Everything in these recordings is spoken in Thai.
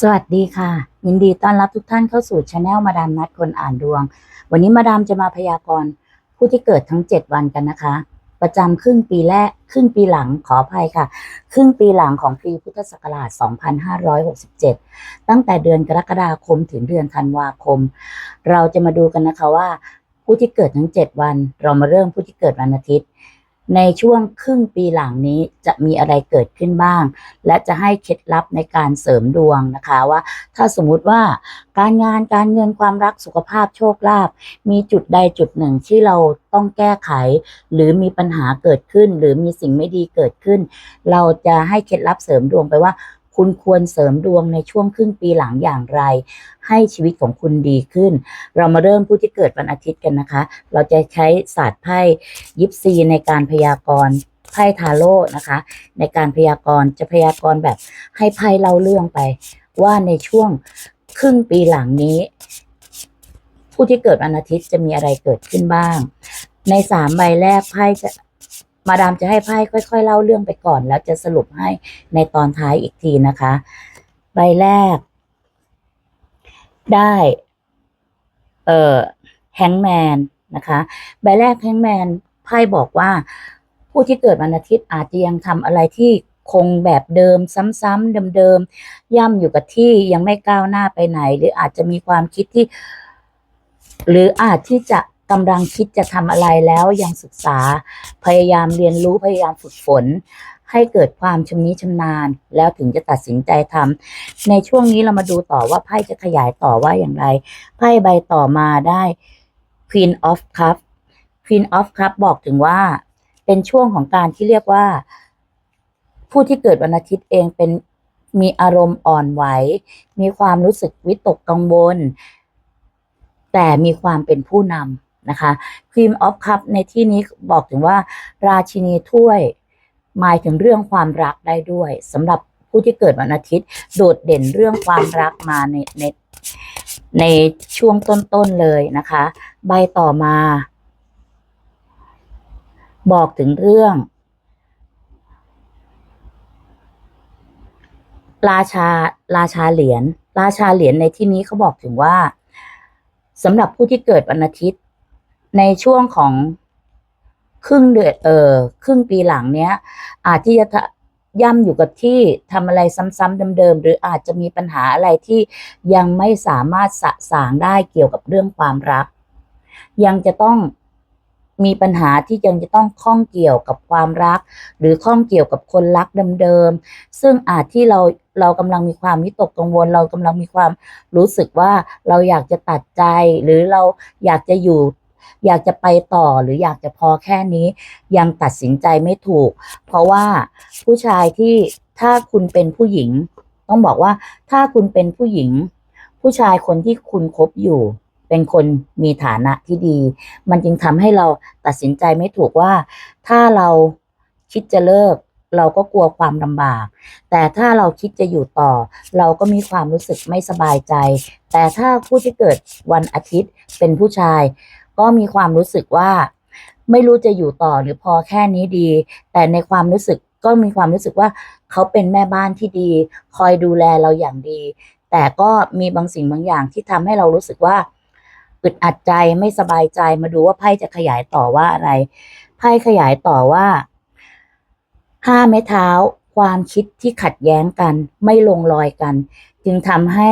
สวัสดีค่ะ ยินดีต้อนรับทุกท่านเข้าสู่ช anel มาดามนัดคนอ่านดวง วันนี้มาดามจะมาพยากรณ์ผู้ที่เกิดทั้ง 7 วันกันนะคะ ประจำครึ่งปีแรกครึ่งปีหลังขออภัยค่ะ ครึ่งปีหลังของปีพุทธศักราช 2567 ตั้งแต่เดือนกรกฎาคมถึงเดือนธันวาคม เราจะมาดูกันนะคะว่า ผู้ที่เกิดทั้ง 7 วัน เรามาเริ่มผู้ที่เกิดวันอาทิตย์ ในช่วงครึ่งปีหลังนี้จะมีอะไรเกิดขึ้นบ้าง และจะให้เคล็ดลับในการเสริมดวงนะคะว่า ถ้าสมมุติว่าการงานการเงินความรักสุขภาพโชคลาภมีจุดใดจุดหนึ่งที่เราต้องแก้ไข หรือมีปัญหาเกิดขึ้น หรือมีสิ่งไม่ดีเกิดขึ้น เราจะให้เคล็ดลับเสริมดวงไปว่า คุณควรเสริมดวงในช่วงครึ่งปีหลังอย่างไร ให้ชีวิตของคุณดีขึ้น เรามาเริ่มผู้ที่เกิดวันอาทิตย์กันนะคะ เราจะใช้ศาสตร์ไพ่ยิปซีในการพยากรณ์ไพ่ทาโร่นะคะ ในการพยากรณ์จะพยากรณ์แบบให้ไพ่เล่าเรื่องไป ว่าในช่วงครึ่งปีหลังนี้ ผู้ที่เกิดวันอาทิตย์จะมีอะไรเกิดขึ้นบ้าง ในสามใบแรกไพ่จะ มาดามจะให้ไพ่ค่อย ๆ เล่าเรื่องไปก่อน แล้วจะสรุปให้ในตอนท้ายอีกทีนะคะ ใบแรก ได้ เอ่อแฮงแมนนะคะใบแรกแฮงแมนไพ่บอกว่า ผู้ที่เกิดวันอาทิตย์อาจจะยังทำอะไรที่คงแบบเดิมซ้ำๆเดิมๆย่ำอยู่กับที่ยังไม่ก้าวหน้าไปไหน หรืออาจจะมีความคิดที่ หรืออาจที่จะ กำลังคิดจะทำอะไรแล้วยังศึกษา พยายามเรียนรู้พยายามฝึกฝน ให้เกิดความชำนิชำนาญ แล้วถึงจะตัดสินใจทำในช่วงนี้เรามาดูต่อว่าไพ่จะขยายต่อว่าอย่างไรไพ่ใบต่อมาได้ Queen of Cup Queen of Cup บอกถึงว่า เป็นช่วงของการที่เรียกว่า ผู้ที่เกิดวันอาทิตย์เองเป็นมีอารมณ์อ่อนไหว มีความรู้สึกวิตกกังวล แต่มีความเป็นผู้นำ นะคะ Queen of Cup ในที่นี้บอกถึงว่า ราชินีถ้วย หมายถึงเรื่องความรักได้ด้วยสำหรับผู้ที่เกิดวันอาทิตย์ โดดเด่นเรื่องความรักมาในในในช่วงต้นๆเลยนะคะ ใบต่อมา บอกถึงเรื่อง ราชาราชาเหรียญราชาเหรียญในที่นี้เขาบอกถึงว่าสำหรับผู้ที่เกิดวันอาทิตย์ ในช่วงของครึ่งเดือนเออครึ่งปีหลังเนี้ย อาจที่จะย่ำอยู่กับที่ทำอะไรซ้ำๆเดิมๆหรืออาจจะมีปัญหาอะไรที่ยังไม่สามารถสะสางได้เกี่ยวกับเรื่องความรัก ยังจะต้องมีปัญหาที่ยังจะต้องข้องเกี่ยวกับความรัก หรือข้องเกี่ยวกับคนรักเดิมๆซึ่งอาจที่เราเรากำลังมีความวิตกกังวล เรากำลังมีความรู้สึกว่าเราอยากจะตัดใจหรือเราอยากจะอยู่ อยากจะไปต่อหรืออยากจะพอแค่นี้ ยังตัดสินใจไม่ถูก เพราะว่าผู้ชายที่ถ้าคุณเป็นผู้หญิง ต้องบอกว่าถ้าคุณเป็นผู้หญิง ผู้ชายคนที่คุณคบอยู่ เป็นคนมีฐานะที่ดี มันจึงทำให้เราตัดสินใจไม่ถูกว่า ถ้าเราคิดจะเลิกเราก็กลัวความลำบาก แต่ถ้าเราคิดจะอยู่ต่อ เราก็มีความรู้สึกไม่สบายใจ แต่ถ้าผู้ที่เกิดวันอาทิตย์เป็นผู้ชาย ก็มีความรู้สึกว่า ไม่รู้จะอยู่ต่อหรือพอแค่นี้ดี แต่ในความรู้สึกก็มีความรู้สึกว่าเขาเป็นแม่บ้านที่ดี คอยดูแลเราอย่างดี แต่ก็มีบางสิ่งบางอย่างที่ทำให้เรารู้สึกว่าอึดอัดใจไม่สบายใจมาดูว่าไพ่จะขยายต่อว่าอะไรไพ่ขยายต่อว่าห้าไม้เท้า ความคิดที่ขัดแย้งกัน ไม่ลงรอยกัน จึงทำให้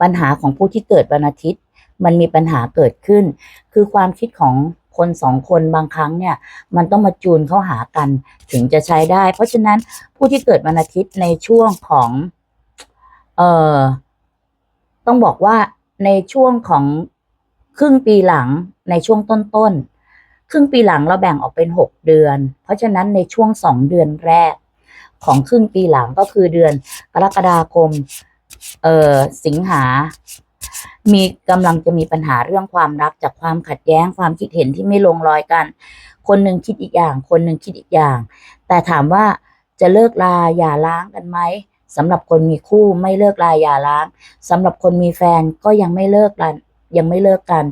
ปัญหาของผู้ที่เกิดวันอาทิตย์ มันมีปัญหาเกิดขึ้น คือความคิดของคนสองคนบางครั้งเนี่ยมันต้องมาจูนเข้าหากันถึงจะใช้ได้ เพราะฉะนั้นผู้ที่เกิดวันอาทิตย์ในช่วงของเอ่อต้องบอกว่าในช่วงของครึ่งปีหลังในช่วงต้นๆครึ่งปีหลังเราแบ่งออกเป็นหกเดือน เพราะฉะนั้นในช่วงสองเดือนแรก ของครึ่งปีหลังก็คือเดือนกรกฎาคม เอ่อสิงหา มีกำลังจะมีปัญหาเรื่องความรักจากความขัดแย้งความคิดเห็นที่ไม่ลงรอยกัน คนหนึ่งคิดอีกอย่าง คนหนึ่งคิดอีกอย่าง แต่ถามว่าจะเลิกลาอย่าล้างกันไหมสำหรับคนมีคู่ไม่เลิกลาอย่าล้างสำหรับคนมีแฟนก็ยังไม่เลิกกันยังไม่เลิกกัน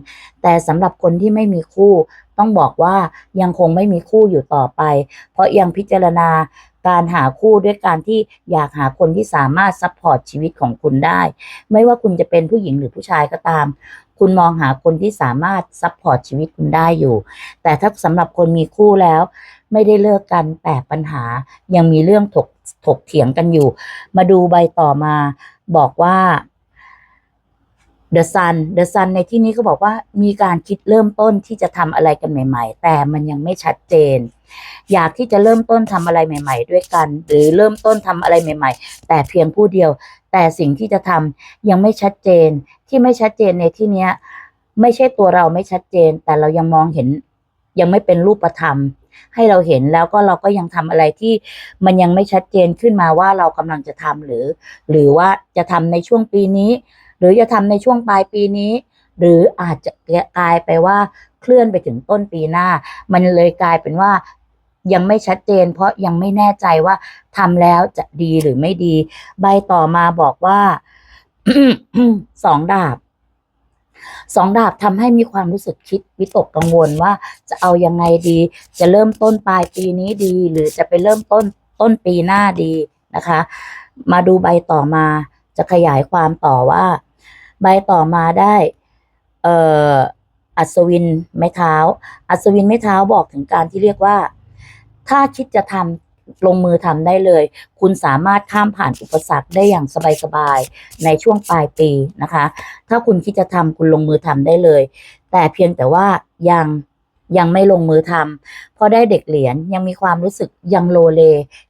แต่สำหรับคนที่ไม่มีคู่ ต้องบอกว่ายังคงไม่มีคู่อยู่ต่อไป เพราะยังพิจารณา การหาคู่ด้วยการที่อยากหาคนที่สามารถซัพพอร์ตชีวิตของคุณได้ ไม่ว่าคุณจะเป็นผู้หญิงหรือผู้ชายก็ตาม คุณมองหาคนที่สามารถซัพพอร์ตชีวิตคุณได้อยู่ แต่ถ้าสำหรับคนมีคู่แล้ว ไม่ได้เลิกกันแต่ปัญหายังมีเรื่องถกถกเถียงกันอยู่ มาดูใบต่อมาบอกว่า The Sun The Sun ในที่นี้เขาบอกว่ามีการคิดเริ่มต้นที่จะทำอะไรกันใหม่ ๆ แต่มันยังไม่ชัดเจน อยากที่จะเริ่มต้นทำอะไรใหม่ ๆ ด้วยกัน หรือเริ่มต้นทำอะไรใหม่ ๆ แต่เพียงผู้เดียว แต่สิ่งที่จะทำยังไม่ชัดเจน ที่ไม่ชัดเจนในที่เนี้ย ไม่ใช่ตัวเราไม่ชัดเจน แต่เรายังมองเห็น ยังไม่เป็นรูปธรรม ให้เราเห็นแล้วก็เราก็ยังทำอะไรที่มันยังไม่ชัดเจนขึ้นมาว่าเรากำลังจะทำหรือ หรือว่าจะทำในช่วงปีนี้ หรือจะทำในช่วงปลายปีนี้หรืออาจจะกลายไปว่าเคลื่อนไปถึงต้นปีหน้า มันเลยกลายเป็นว่า ยังไม่ชัดเจน เพราะยังไม่แน่ใจว่าทำแล้วจะดีหรือไม่ดี ใบต่อมาบอกว่าสองดาบสองดาบทำให้มีความรู้สึกคิดวิตกกังวลว่าจะเอายังไงดี จะเริ่มต้นปลายปีนี้ดี หรือจะไปเริ่มต้นต้นปีหน้าดีนะคะ มาดูใบต่อมาจะขยายความต่อว่า ใบต่อมาได้ เอ่ออัศวินไม้เท้า อัศวินไม้เท้าบอกถึงการที่เรียกว่า ถ้าคิดจะทำลงมือทำได้เลย คุณสามารถข้ามผ่านอุปสรรคได้อย่างสบายๆในช่วงปลายปีนะคะ ถ้าคุณคิดจะทำคุณลงมือทำได้เลย แต่เพียงแต่ว่ายัง ยังไม่ลงมือทำเพราะได้เด็กเหรียญยังมีความรู้สึกยังโลเล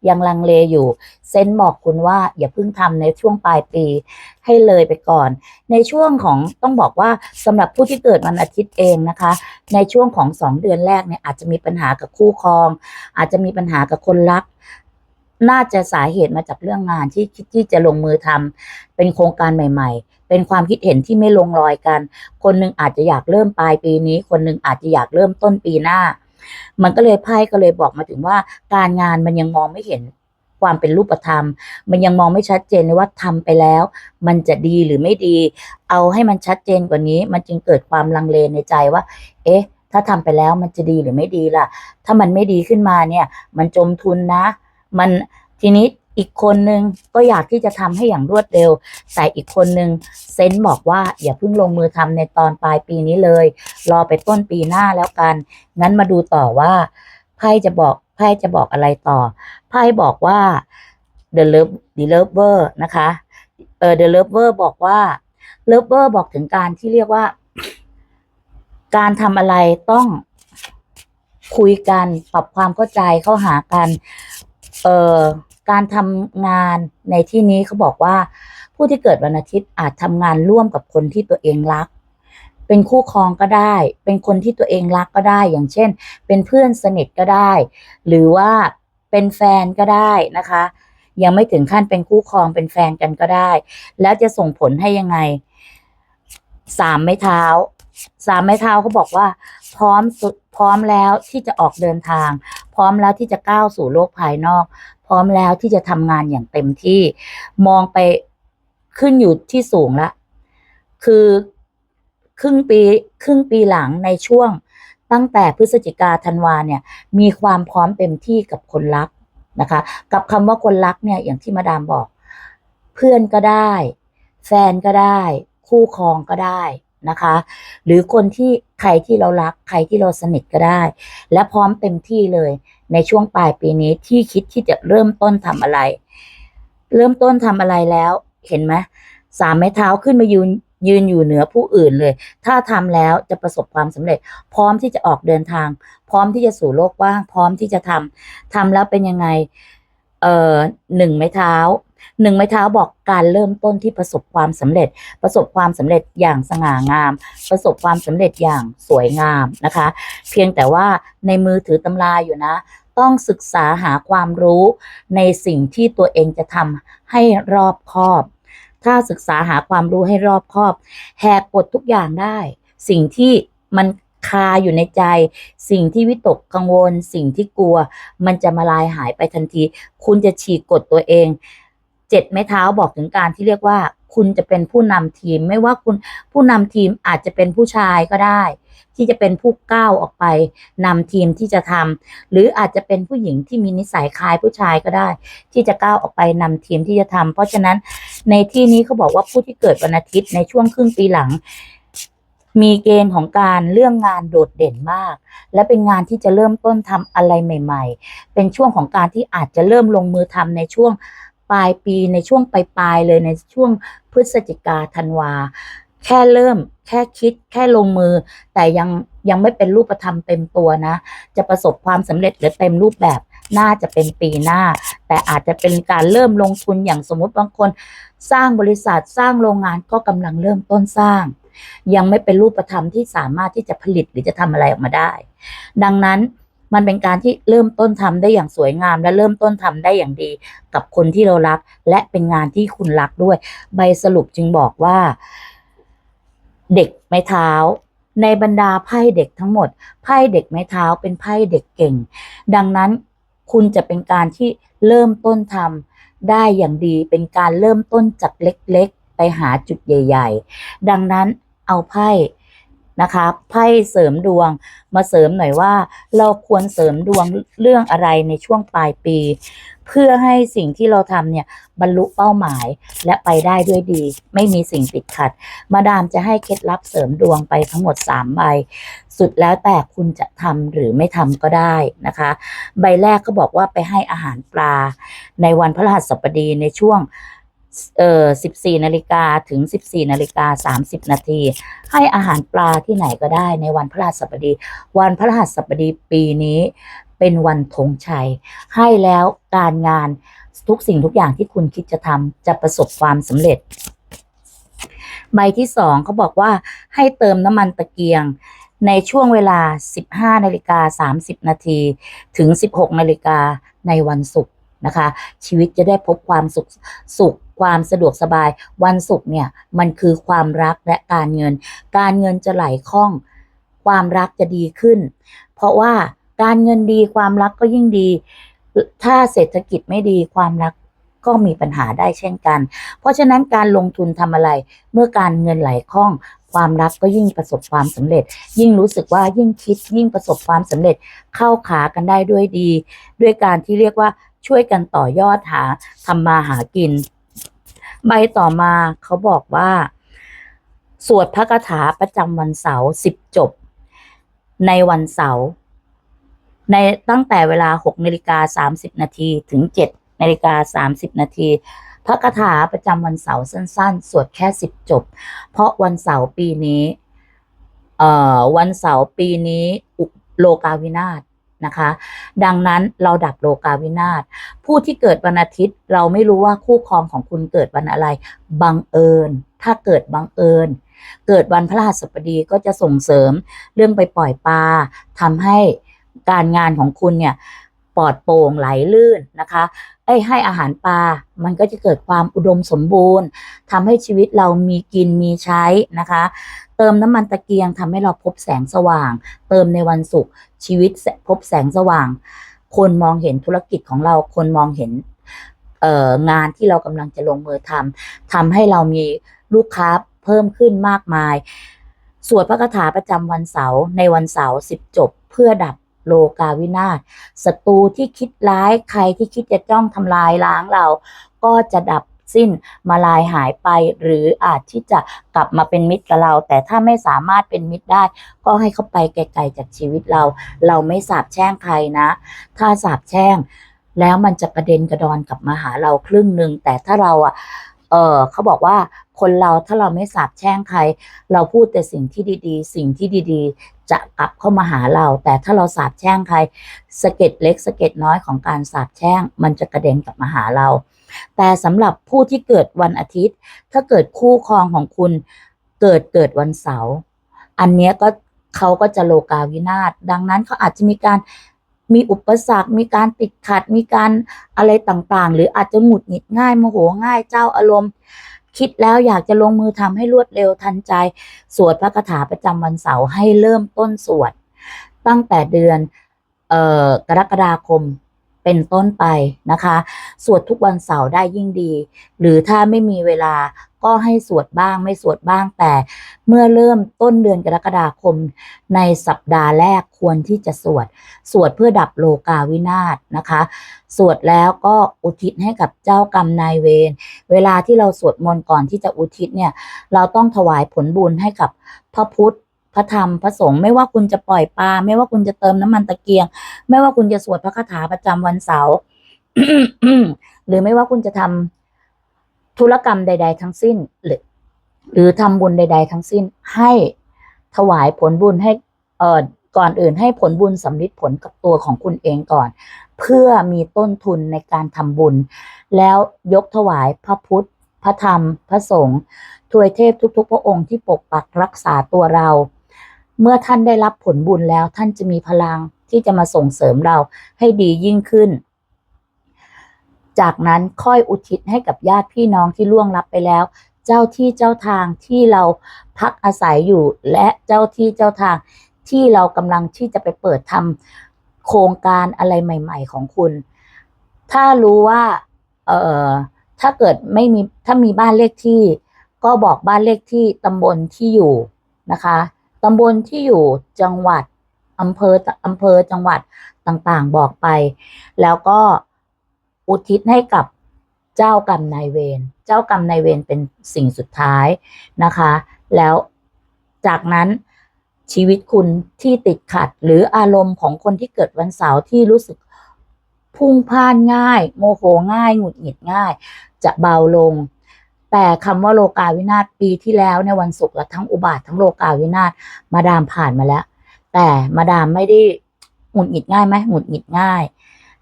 ยังลังเลอยู่ เซนบอกคุณว่าอย่าเพิ่งทำในช่วงปลายปี ให้เลยไปก่อน ในช่วงของต้องบอกว่าสำหรับผู้ที่เกิดวันอาทิตย์เองนะคะ ในช่วงของสองเดือนแรกเนี่ยอาจจะมีปัญหากับคู่ครอง อาจจะมีปัญหากับคนรักน่าจะสาเหตุมาจากเรื่องงานที่คิดที่จะลงมือทำเป็นโครงการใหม่ ๆ เป็นความคิดเห็นที่ไม่ลงรอยกัน คนหนึ่งอาจจะอยากเริ่มปลายปีนี้ คนหนึ่งอาจจะอยากเริ่มต้นปีหน้า มันก็เลยไพ่ก็เลยบอกมาถึงว่าการงานมันยังมองไม่เห็นความเป็นรูปธรรม มันยังมองไม่ชัดเจนเลยว่าทำไปแล้ว มันจะดีหรือไม่ดี เอาให้มันชัดเจนกว่านี้ มันจึงเกิดความลังเลในใจว่า เอ๊ะ ถ้าทำไปแล้วมันจะดีหรือไม่ดีล่ะ ถ้ามันไม่ดีขึ้นมาเนี่ย มันจมทุนนะ มันทีนี้ อีกคนนึงก็อยากที่จะทำให้อย่างรวดเร็ว แต่อีกคนนึงเซนต์บอกว่าอย่าเพิ่งลงมือทำในตอนปลายปีนี้เลย รอไปต้นปีหน้าแล้วกัน งั้นมาดูต่อว่าไพ่จะบอกไพ่จะบอกอะไรต่อไพ่บอกว่า the love the lover นะคะเออ the lover บอกว่า lover บอกถึงการที่เรียกว่า การทำอะไรต้องคุยกันปรับความเข้าใจเข้าหากัน เอ่อ การทำงานในที่นี้เขาบอกว่า ผู้ที่เกิดวันอาทิตย์อาจทำงานร่วมกับคนที่ตัวเองรัก เป็นคู่ครองก็ได้ เป็นคนที่ตัวเองรักก็ได้ อย่างเช่น เป็นเพื่อนสนิทก็ได้ หรือว่าเป็นแฟนก็ได้นะคะ ยังไม่ถึงขั้นเป็นคู่ครองเป็นแฟนกันก็ได้ แล้วจะส่งผลให้ยังไงสามไม้เท้าสามไม้เท้าเขาบอกว่า พร้อมสุดพร้อมแล้วที่จะออกเดินทาง พร้อมแล้วที่จะก้าวสู่โลกภายนอก พร้อมแล้วที่จะทำงานอย่างเต็มที่มองไปขึ้นอยู่ที่สูงละคือครึ่งปีครึ่งปีหลังในช่วงตั้งแต่พฤศจิกาธันวาเนี่ยมีความพร้อมเต็มที่กับคนรักนะคะ กับคำว่าคนรักเนี่ยอย่างที่มาดามบอก เพื่อนก็ได้ แฟนก็ได้ คู่ครองก็ได้ นะคะ หรือคนที่ใครที่เรารักใครที่เราสนิทก็ได้ และพร้อมเต็มที่เลย ในช่วงปลายปีนี้ที่คิดที่จะเริ่มต้นทำอะไร เริ่มต้นทำอะไรแล้วเห็นไหมสามไม้เท้าขึ้นมายืนยืนอยู่เหนือผู้อื่นเลย ถ้าทำแล้วจะประสบความสำเร็จ พร้อมที่จะออกเดินทาง พร้อมที่จะสู่โลกกว้าง พร้อมที่จะทำทำแล้วเป็นยังไง เอ่อหนึ่งไม้เท้า หนึ่งไม้เท้าบอกการเริ่มต้นที่ประสบความสำเร็จ ประสบความสำเร็จอย่างสง่างาม ประสบความสำเร็จอย่างสวยงามนะคะ เพียงแต่ว่าในมือถือตำราอยู่นะ ต้องศึกษาหาความรู้ในสิ่งที่ตัวเองจะทำให้รอบคอบ ถ้าศึกษาหาความรู้ให้รอบคอบ แหกกฎทุกอย่างได้ สิ่งที่มันคาอยู่ในใจ สิ่งที่วิตกกังวล สิ่งที่กลัว มันจะมาลายหายไปทันที คุณจะฉีกกฎตัวเอง เจ็ดไม้เท้าบอกถึงการที่เรียกว่า คุณจะเป็นผู้นำทีม ไม่ว่าคุณผู้นำทีมอาจจะเป็นผู้ชายก็ได้ ที่จะเป็นผู้ก้าวออกไปนำทีมที่จะทำหรืออาจจะเป็นผู้หญิงที่มีนิสัยคล้ายผู้ชายก็ได้ ที่จะก้าวออกไปนำทีมที่จะทำเพราะฉะนั้นในที่นี้เขาบอกว่าผู้ที่เกิดวันอาทิตย์ในช่วงครึ่งปีหลังมีเกณฑ์ของการเรื่องงานโดดเด่นมาก และเป็นงานที่จะเริ่มต้นทำอะไรใหม่ ๆ เป็นช่วงของการที่อาจจะเริ่มลงมือทำในช่วง ปลายปีในช่วงปลายๆเลยในช่วงพฤศจิกาธันวา แค่เริ่ม แค่คิด แค่ลงมือ แต่ยังยังไม่เป็นรูปธรรมเต็มตัวนะ จะประสบความสำเร็จหรือเต็มรูปแบบน่าจะเป็นปีหน้า แต่อาจจะเป็นการเริ่มลงทุนอย่างสมมติบางคน สร้างบริษัทสร้างโรงงานก็กำลังเริ่มต้นสร้าง ยังไม่เป็นรูปธรรมที่สามารถที่จะผลิตหรือจะทำอะไรออกมาได้ ดังนั้น มันเป็นการที่เริ่มต้นทำได้อย่างสวยงาม และเริ่มต้นทำได้อย่างดี กับคนที่เรารัก และเป็นงานที่คุณรักด้วย ใบสรุปจึงบอกว่า เด็กไม้เท้า ในบรรดาไพ่เด็กทั้งหมดไพ่เด็กไม้เท้าเป็นไพ่เด็กเก่ง ดังนั้นคุณจะเป็นการที่เริ่มต้นทำได้อย่างดีเป็นการเริ่มต้นจากเล็กๆ ไปหาจุดใหญ่ ๆ ดังนั้นเอาไพ่ นะคะไพ่เสริมดวงมาเสริมหน่อยว่า เราควรเสริมดวงเรื่องอะไรในช่วงปลายปี เพื่อให้สิ่งที่เราทำเนี่ยบรรลุเป้าหมายและไปได้ด้วยดี ไม่มีสิ่งติดขัด มาดามจะให้เคล็ดลับเสริมดวงไปทั้งหมด3ใบสุดแล้วแต่คุณจะทำหรือไม่ทำก็ได้นะคะ ใบแรกก็บอกว่าไปให้อาหารปลา ในวันพฤหัสบดีในช่วง เอ่อ14นาฬิกาถึง 14นาฬิกา30 นาที ให้อาหารปลาที่ไหนก็ได้ในวันพฤหัสบดี วันพฤหัสบดีปีนี้เป็นวันธงชัย ให้แล้วการงานทุกสิ่งทุกอย่างที่คุณคิดจะทำจะประสบความสำเร็จ ใบที่สองเขาบอกว่าให้เติมน้ำมันตะเกียงในช่วงเวลา 15นาฬิกา30 นาทีถึง 16นาฬิกาในวันศุกร์นะคะ ชีวิตจะได้พบความสุขสุข ความสะดวกสบาย วันศุกร์เนี่ยมันคือความรักและการเงิน การเงินจะไหลคล่อง ความรักจะดีขึ้น เพราะว่าการเงินดีความรักก็ยิ่งดี ถ้าเศรษฐกิจไม่ดีความรักก็มีปัญหาได้เช่นกัน เพราะฉะนั้นการลงทุนทำอะไร เมื่อการเงินไหลคล่อง ความรักก็ยิ่งประสบความสำเร็จ ยิ่งรู้สึกว่ายิ่งคิดยิ่งประสบความสำเร็จเข้าขากันได้ด้วยดี ด้วยการที่เรียกว่าช่วยกันต่อยอดหาทำมาหากิน ใบต่อมาเขาบอกว่า สวดพระคาถาประจำวันเสาร์สิบจบ ในวันเสาร์ในตั้งแต่เวลา6นาฬิกา30นาทีถึง7นาฬิกา30นาทีพระคาถาประจำวันเสาร์สั้น ๆ สวดแค่10จบ เพราะวันเสาร์ปีนี้ เอ่อ วันเสาร์ปีนี้ โลกาวินาศ นะคะ ดังนั้นเราดับโลกาวินาศผู้ที่เกิดวันอาทิตย์ เราไม่รู้ว่าคู่ครองของคุณเกิดวันอะไร บังเอิญ ถ้าเกิดบังเอิญ เกิดวันพระหัสบดีก็จะส่งเสริมเรื่องไปปล่อยปลาทำให้การงานของคุณเนี่ย ปลอดโปร่งไหลลื่นนะคะไอ้ให้อาหารปลา มันก็จะเกิดความอุดมสมบูรณ์ทำให้ชีวิตเรามีกินมีใช้นะคะ เติมน้ำมันตะเกียงทำให้เราพบแสงสว่าง เติมในวันศุกร์ชีวิตพบแสงสว่าง คนมองเห็นธุรกิจของเราคนมองเห็นเอ่องานที่เรากำลังจะลงมือทำทำให้เรามีลูกค้าเพิ่มขึ้นมากมาย สวดพระคาถาประจำวันเสาร์ในวันเสาร์สิบจบเพื่อดับ โลกาวินาศศัตรูที่คิดร้ายใครที่คิดจะจ้องทำลายล้างเรา ก็จะดับสิ้นมาลายหายไปหรืออาจที่จะกลับมาเป็นมิตรกับเรา แต่ถ้าไม่สามารถเป็นมิตรได้ ก็ให้เขาไปไกลๆจากชีวิตเรา เราไม่สาบแช่งใครนะ ถ้าสาบแช่ง แล้วมันจะกระเด็นกระดอนกลับมาหาเราครึ่งหนึ่งแต่ถ้าเราอะเออเขาบอกว่าคนเราถ้าเราไม่สาบแช่งใคร เราพูดแต่สิ่งที่ดีๆ สิ่งที่ดีๆ จะกลับเข้ามาหาเรา แต่ถ้าเราสาบแช่งใครสะเก็ดเล็กสะเก็ดน้อยของการสาบแช่ง มันจะกระเด็นกลับมาหาเรา แต่สำหรับผู้ที่เกิดวันอาทิตย์ ถ้าเกิดคู่ครองของคุณเกิดเกิดวันเสาร์อันเนี้ยก็เขาก็จะโลกาวินาศดังนั้นเขาอาจจะมีการมีอุปสรรค มีการติดขัด มีการอะไรต่างๆ หรืออาจจะหงุดหงิดง่ายโมโหง่ายเจ้าอารมณ์ คิดแล้วอยากจะลงมือทำให้รวดเร็วทันใจ สวดพระคาถาประจำวันเสาร์ให้เริ่มต้นสวด ตั้งแต่เดือนเอ่อกรกฎาคมเป็นต้นไปนะคะ สวดทุกวันเสาร์ได้ยิ่งดี หรือถ้าไม่มีเวลา ก็ให้สวดบ้างไม่สวดบ้างแต่ เมื่อเริ่มต้นเดือนกรกฎาคม ในสัปดาห์แรกควรที่จะสวด สวดเพื่อดับโลกาวินาศนะคะ สวดแล้วก็อุทิศให้กับเจ้ากรรมนายเวรเวลาที่เราสวดมนต์ก่อนที่จะอุทิศเนี่ยเราต้องถวายผลบุญให้กับพระพุทธพระธรรมพระสงฆ์ไม่ว่าคุณจะปล่อยปลาไม่ว่าคุณจะเติมน้ำมันตะเกียง ไม่ว่าคุณจะสวดพระคาถาประจำวันเสาร์หรือไม่ว่าคุณจะทำ ธุรกรรมใด ๆ ทั้งสิ้นหรือหรือทำบุญใด ๆ ทั้งสิ้นให้ถวายผลบุญให้เอ่อก่อนอื่นให้ผลบุญสำลิดผลกับตัวของคุณเองก่อน เพื่อมีต้นทุนในการทำบุญ แล้วยกถวายพระพุทธ พระธรรม พระสงฆ์ทวยเทพทุกๆ พระองค์ที่ปกปักรักษาตัวเรา เมื่อท่านได้รับผลบุญแล้วท่านจะมีพลังที่จะมาส่งเสริมเราให้ดียิ่งขึ้น จากนั้นค่อยอุทิศให้กับญาติพี่น้องที่ล่วงลับไปแล้ว เจ้าที่เจ้าทางที่เราพักอาศัยอยู่ และเจ้าที่เจ้าทางที่เรากำลังที่จะไปเปิดทำโครงการอะไรใหม่ ๆ ของคุณ ถ้ารู้ว่าเอ่อถ้าเกิดไม่มีถ้ามีบ้านเลขที่ ก็บอกบ้านเลขที่ตำบลที่อยู่นะคะตำบลที่อยู่จังหวัดอำเภออำเภอจังหวัดต่างๆ บอกไป แล้วก็ อุทิศให้กับเจ้ากรรมนายเวร เจ้ากรรมนายเวรเป็นสิ่งสุดท้ายนะคะ แล้วจากนั้นชีวิตคุณที่ติดขัดหรืออารมณ์ของคนที่เกิดวันเสาร์ที่รู้สึกพุ่งพล่านง่าย โมโหง่ายหงุดหงิดง่าย จะเบาลง แต่คำว่าโลกาวินาศปีที่แล้วในวันศุกร์และทั้งอุบาททั้งโลกาวินาศมาดามผ่านมาแล้ว แต่มาดามไม่ได้หงุดหงิดง่ายไหมหงุดหงิดง่าย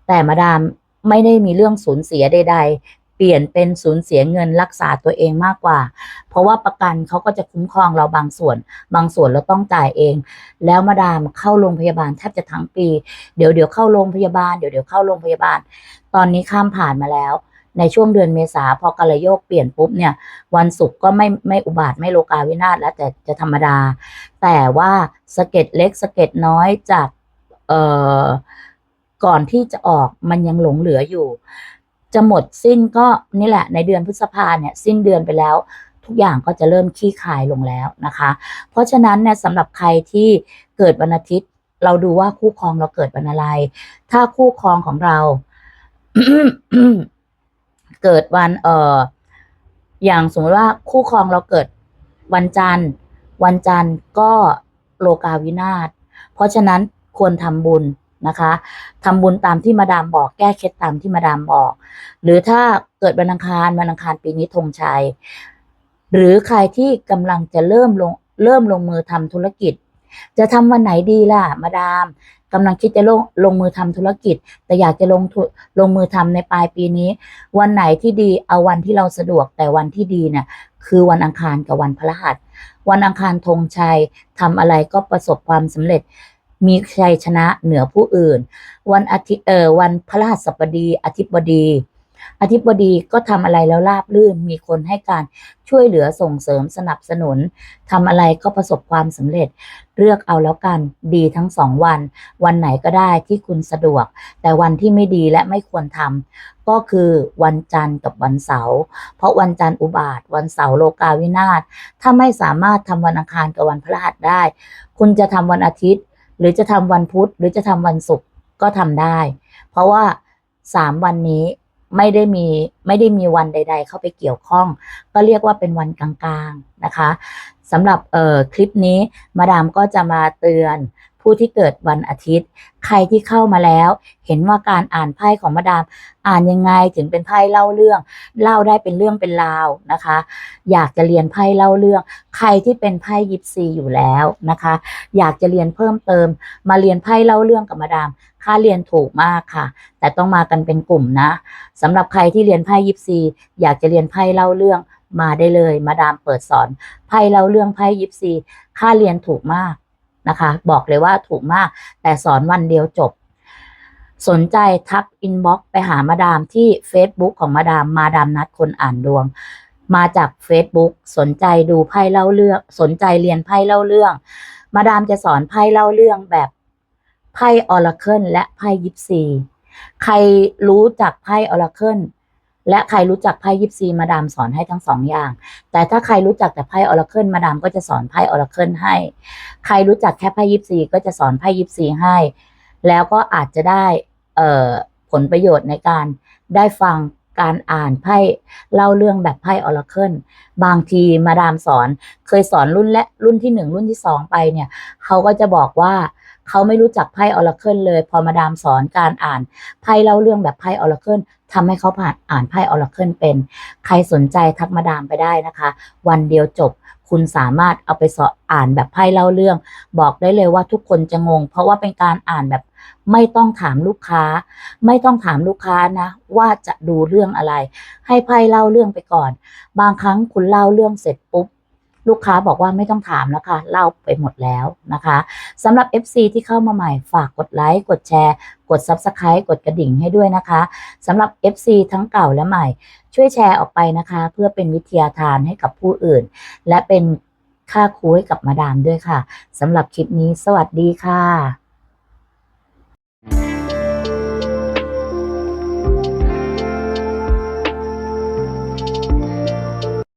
แต่มาดาม ไม่ได้มีเรื่องสูญเสียใด ๆ เปลี่ยนเป็นสูญเสียเงินรักษาตัวเองมากกว่า เพราะว่าประกันเขาก็จะคุ้มครองเราบางส่วน บางส่วนเราต้องจ่ายเอง แล้วมาดามเข้าโรงพยาบาลแทบจะทั้งปี เดี๋ยวเดี๋ยวเข้าโรงพยาบาล เดี๋ยวเดี๋ยวเข้าโรงพยาบาล ตอนนี้ข้ามผ่านมาแล้วในช่วงเดือนเมษาพอกาลโยกเปลี่ยนปุ๊บเนี่ย วันศุกร์ก็ไม่ไม่อุบาทไม่โลกาวินาศแล้วแต่จะธรรมดา แต่ว่าสะเก็ดเล็กสะเก็ดน้อยจากเอ่อ ก่อนที่จะออกมันยังหลงเหลืออยู่ จะหมดสิ้นก็นี่แหละ ในเดือนพฤษภาเนี่ยสิ้นเดือนไปแล้ว ทุกอย่างก็จะเริ่มขี้คายลงแล้วนะคะ เพราะฉะนั้นเนี่ยสำหรับใครที่เกิดวันอาทิตย์ เราดูว่าคู่ครองเราเกิดวันอะไร ถ้าคู่ครองของเราเกิดวันเอ่ออย่างสมมติว่าคู่ครองเราเกิดวันจันทร์ วันจันทร์ก็โลกาวินาศเพราะฉะนั้นควรทำบุญ นะคะทำบุญตามที่มาดามบอกแก้เคล็ดตามที่มาดามบอก หรือถ้าเกิดวันอังคารวันอังคารปีนี้ธงชัย หรือใครที่กำลังจะเริ่มลงเริ่มลงมือทำธุรกิจ จะทำวันไหนดีล่ะมาดามกำลังคิดจะลงลงมือทำธุรกิจ แต่อยากจะลงลงมือทำในปลายปีนี้ วันไหนที่ดีเอาวันที่เราสะดวกแต่วันที่ดีเนี่ยคือวันอังคารกับวันพฤหัส วันอังคารธงชัยทำอะไรก็ประสบความสำเร็จ มีชัยชนะเหนือผู้อื่น วันอาทิตย์เออวันพฤหัสบดีอาทิตย์บดีอาทิตย์บดีก็ทำอะไรแล้วราบรื่น มีคนให้การช่วยเหลือส่งเสริมสนับสนุนทำอะไรก็ประสบความสำเร็จ เลือกเอาแล้วกันดีทั้งสองวัน วันไหนก็ได้ที่คุณสะดวก แต่วันที่ไม่ดีและไม่ควรทำก็คือวันจันทร์กับวันเสาร์เพราะวันจันทร์อุบาท วันเสาร์โลกาวินาศถ้าไม่สามารถทำวันอังคารกับวันพฤหัสได้ คุณจะทำวันอาทิตย์ หรือจะทำวันพุธหรือจะทำวันศุกร์ก็ทำได้ เพราะว่าสามวันนี้ไม่ได้มีไม่ได้มีวันใด ๆ เข้าไปเกี่ยวข้อง ก็เรียกว่าเป็นวันกลางๆนะคะสำหรับเอ่อคลิปนี้มาดามก็จะมาเตือน ผู้ที่เกิดวันอาทิตย์ ใครที่เข้ามาแล้ว เห็นว่าการอ่านไพ่ของมาดาม อ่านยังไงถึงเป็นไพ่เล่าเรื่อง เล่าได้เป็นเรื่องเป็นราวนะคะ อยากจะเรียนไพ่เล่าเรื่อง ใครที่เป็นไพ่ยิปซีอยู่แล้วนะคะ อยากจะเรียนเพิ่มเติม มาเรียนไพ่เล่าเรื่องกับมาดามค่าเรียนถูกมากค่ะ แต่ต้องมากันเป็นกลุ่มนะสำหรับใครที่เรียนไพ่ยิปซีอยากจะเรียนไพ่เล่าเรื่องมาได้เลย มาดามเปิดสอนไพ่เล่าเรื่องไพ่ยิปซี ค่าเรียนถูกมาก นะคะ บอกเลยว่าถูกมาก แต่สอนวันเดียวจบ สนใจทักอินบ็อกไปหามาดามที่ Facebook ของมาดามมาดามนัดคนอ่านดวง มาจาก Facebook สนใจดูไพ่เล่าเรื่อง สนใจเรียนไพ่เล่าเรื่อง มาดามจะสอนไพ่เล่าเรื่องแบบไพ่ออราเคิลและไพ่ยิปซี ใครรู้จักไพ่ออราเคิล และใครรู้จักไพ่ยิปซีมาดามสอนให้ทั้งสองอย่าง แต่ถ้าใครรู้จักแต่ไพ่ออราเคิลมาดามก็จะสอนไพ่ออราเคิลให้ ใครรู้จักแค่ไพ่ยิปซีก็จะสอนไพ่ยิปซีให้ แล้วก็อาจจะได้ผลประโยชน์ในการได้ฟังการอ่านไพ่เล่าเรื่องแบบไพ่ออราเคิลบางทีมาดามสอนเคยสอนรุ่นและรุ่นที่หนึ่งรุ่นที่สองไปเนี่ยเขาก็จะบอกว่า เขาไม่รู้จักไพ่ออราเคิลเลย พอมาดามสอนการอ่านไพ่เล่าเรื่องแบบไพ่ออราเคิลทำให้เขาผ่านอ่านไพ่ออราเคิลเป็น ใครสนใจทักมาดามไปได้นะคะ วันเดียวจบคุณสามารถเอาไปสอนอ่านแบบไพ่เล่าเรื่อง บอกได้เลยว่าทุกคนจะงง เพราะว่าเป็นการอ่านแบบไม่ต้องถามลูกค้า ไม่ต้องถามลูกค้านะ ว่าจะดูเรื่องอะไร ให้ไพ่เล่าเรื่องไปก่อน บางครั้งคุณเล่าเรื่องเสร็จปุ๊บ ลูกค้าบอกว่าไม่ต้องถามแล้วค่ะเล่าไปหมดแล้วนะคะสำหรับ FC ที่เข้ามาใหม่ฝากกดไลค์กดแชร์ กด Subscribe กดกระดิ่งให้ด้วยนะคะสำหรับ FC ทั้งเก่าและใหม่ ช่วยแชร์ออกไปนะคะ เพื่อเป็นวิทยาทานให้กับผู้อื่น และเป็นค่าครูให้กับมาดามด้วยค่ะสำหรับคลิปนี้ สวัสดีค่ะ